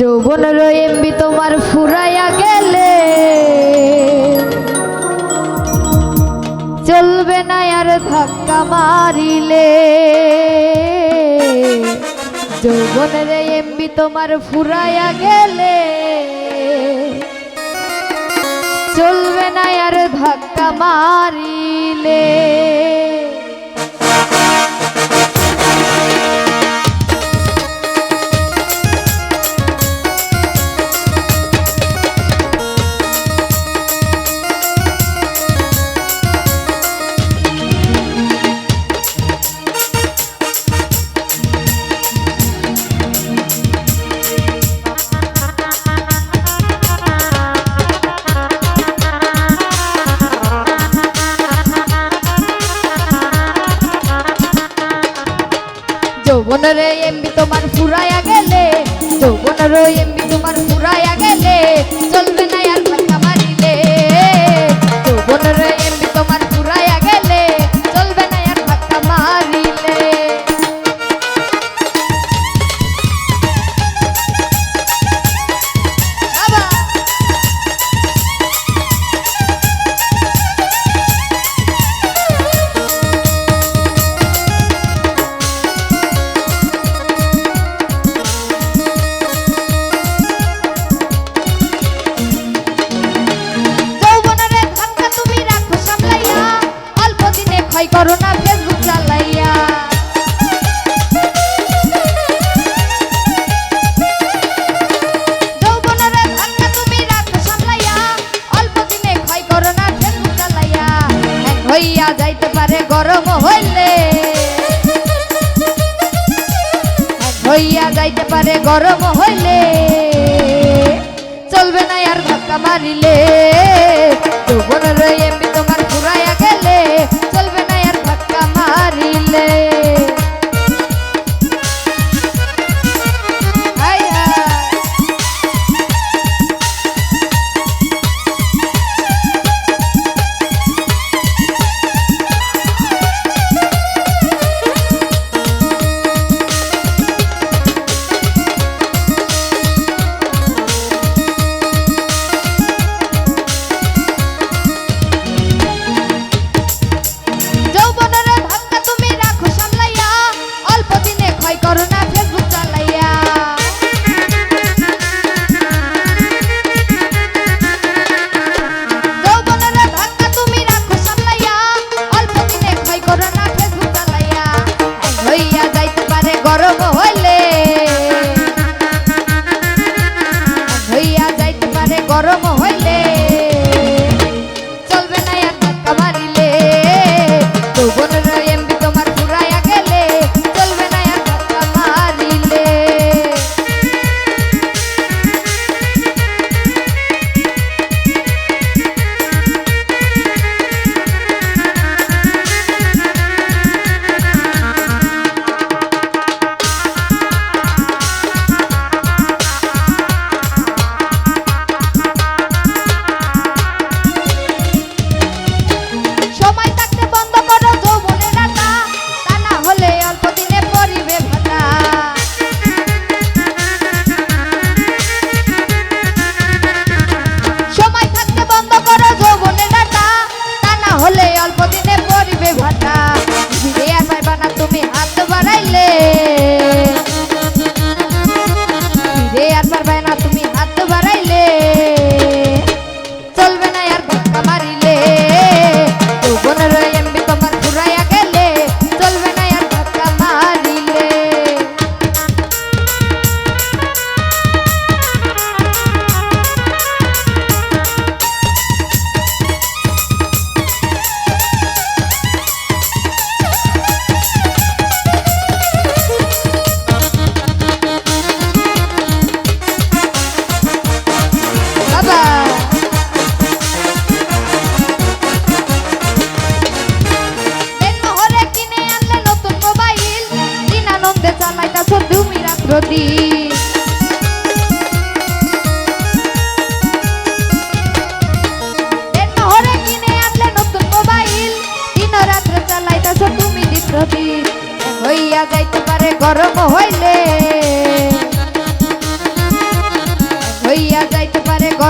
যৌবন এমবি তোমার ফুরাইয়া গেলে। চলবে না আর ধাক্কা মারিলে। যৌবন এমবি তোমার ফুরাইয়া গেলে। চলবে না আর ধাক্কা মারিলে। চৌবন রয়ে তোমার পুরাইয়া গেলে। সবাই করো না ফেসবুক চালাইয়া। হইয়া যাইতে পারে গরম হইলে। হইয়া যাইতে পারে গরম হইলে। চলবে না আর ধাক্কা মারিলে।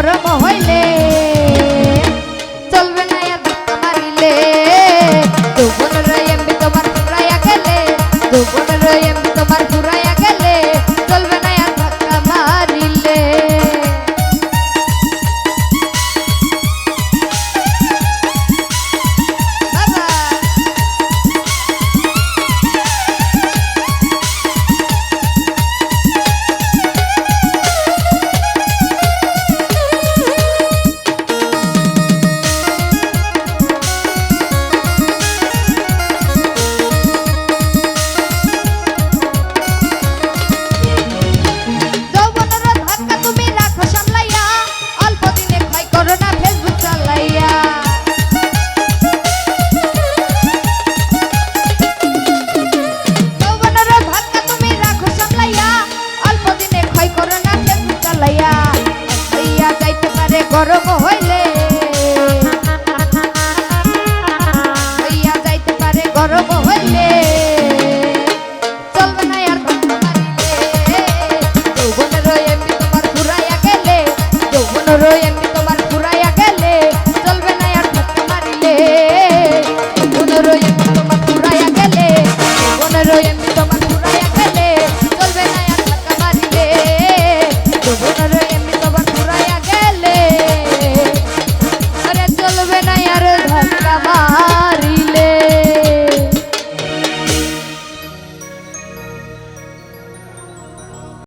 গরম হইলে